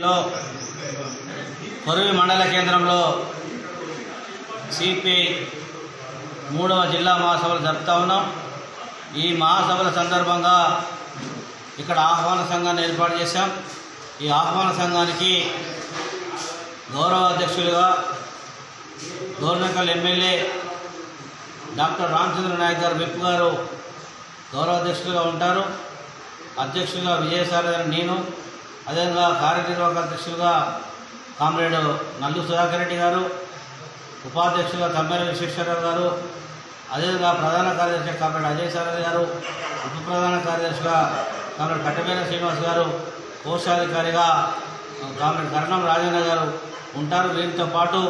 లో కొరవి మండల కేంద్రంలో సిపిఐ మూడవ జిల్లా మహాసభలు జరుపుతా ఉన్నాం. ఈ మహాసభల సందర్భంగా ఇక్కడ ఆహ్వాన సంఘాన్ని ఏర్పాటు చేశాం. ఈ ఆహ్వాన సంఘానికి గౌరవ అధ్యక్షులుగా గవర్నకల్ ఎమ్మెల్యే డాక్టర్ రామచంద్ర నాయక్ గారు విప్ గారు గౌరవ అధ్యక్షులుగా ఉంటారు. అధ్యక్షులుగా విజయసాయి గారు నేను. అదేవిధంగా కార్యనిర్వాహక అధ్యక్షులుగా కామ్రేడ్ నల్లు సుధాకర్ రెడ్డి గారు ఉపాధ్యక్షులుగా తమ్మెల విశ్వేశ్వరరావు గారు అదేవిధంగా ప్రధాన కార్యదర్శి కామ్రేడ్ అజయ్ సారథి గారు ఉప ప్రధాన కార్యదర్శిగా కామ్రేడ్ కట్టమేల శ్రీనివాస్ గారు కోశాధికారిగా కామ్రేడ్ కరణం రాజేంద్ర గారు ఉంటారు. వీరితో పాటు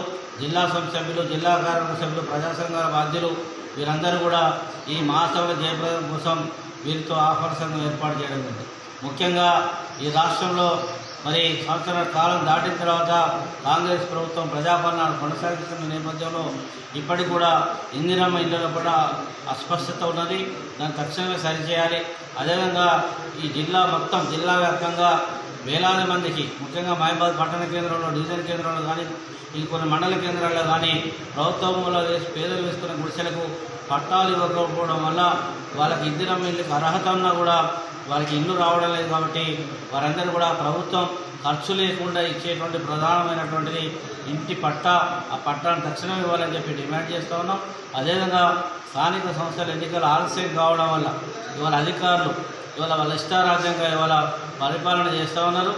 జిల్లా సంస్థ సభ్యులు జిల్లా కార్యవర్గ సభ్యులు ప్రజా సంఘాల బాధ్యులు వీరందరూ కూడా ఈ మహాసభల జయప్రదం కోసం వీరితో ఆహ్వాన సంఘం ఏర్పాటు చేయడం జరిగింది. ముఖ్యంగా ఈ రాష్ట్రంలో మరి సంవత్సర కాలం దాటిన తర్వాత కాంగ్రెస్ ప్రభుత్వం ప్రజాపాలన కొనసాగిస్తున్న నేపథ్యంలో ఇప్పటికి కూడా ఇందిరమ్మ ఇళ్ళలో కూడా అస్పష్టత ఉన్నది. దాన్ని తక్షణమే సరిచేయాలి అదేవిధంగా ఈ జిల్లా మొత్తం జిల్లా వ్యాప్తంగా వేలాది మందికి ముఖ్యంగా మహబాద్ పట్టణ కేంద్రంలో డివిజన్ కేంద్రంలో కానీ ఈ కొన్ని మండల కేంద్రాల్లో కానీ ప్రభుత్వంలో వేసి పేదలు వేసుకున్న గుడిసెలకు పట్టాలు ఇవ్వకపోవడం వల్ల వాళ్ళకి ఇందిరమ్మ ఇల్లుకి అర్హత ఉన్నా కూడా వారికి ఇల్లు రావడం లేదు కాబట్టి వారందరూ కూడా ప్రభుత్వం ఖర్చు లేకుండా ఇచ్చేటువంటి ప్రధానమైనటువంటిది ఇంటి పట్టా ఆ పట్టాను తక్షణం ఇవ్వాలని చెప్పి డిమాండ్ చేస్తూ ఉన్నాం. అదేవిధంగా స్థానిక సంస్థల ఎన్నికలు ఆలస్యం కావడం వల్ల ఇవాళ అధికారులు ఇవాళ వాళ్ళ ఇష్టారాజ్యంగా ఇవాళ పరిపాలన చేస్తూ ఉన్నారు.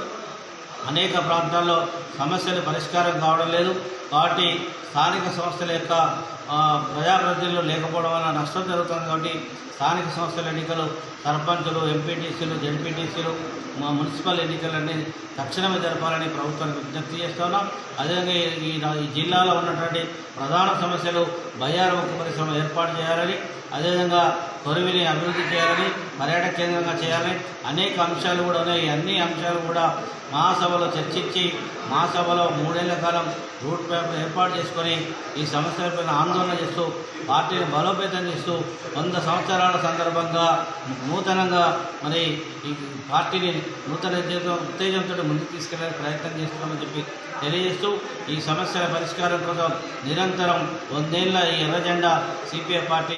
అనేక ప్రాంతాల్లో సమస్యలు పరిష్కారం కావడం లేదు. కాబట్టి స్థానిక సంస్థల యొక్క ప్రజాప్రతినిధులు లేకపోవడం వల్ల నష్టం జరుగుతుంది కాబట్టి స్థానిక సంస్థల ఎన్నికలు సర్పంచులు ఎంపీటీసీలు జడ్పీటీసీలు మా మున్సిపల్ ఎన్నికలన్నీ తక్షణమే జరపాలని ప్రభుత్వానికి విజ్ఞప్తి చేస్తున్నాం అదేవిధంగా ఈ- ఈ జిల్లాలో ఉన్నటువంటి ప్రధాన సమస్యలు బయ్యార ముఖ్య పరిశ్రమ ఏర్పాటు చేయాలని అదేవిధంగా కొరివిని అభివృద్ధి చేయాలని పర్యాటక కేంద్రంగా చేయాలని అనేక అంశాలు కూడా ఉన్నాయి. అన్ని అంశాలు కూడా మహాసభలో చర్చించి మహాసభలో మూడేళ్ళ కాలం రూట్ మ్యాప్ ఏర్పాటు చేసుకొని ఈ సమస్యలపైన ఆందోళన చేస్తూ పార్టీని బలోపేతం చేస్తూ వంద సంవత్సరాల సందర్భంగా నూతనంగా మరి ఈ పార్టీని నూతన ఉత్తేజంతో ముందుకు తీసుకెళ్ళే ప్రయత్నం చేస్తున్నామని చెప్పి తెలియజేస్తూ ఈ సమస్యల పరిష్కారం కోసం నిరంతరం వందేళ్ళ ఈ ఎర్రజెండా సిపిఐ పార్టీ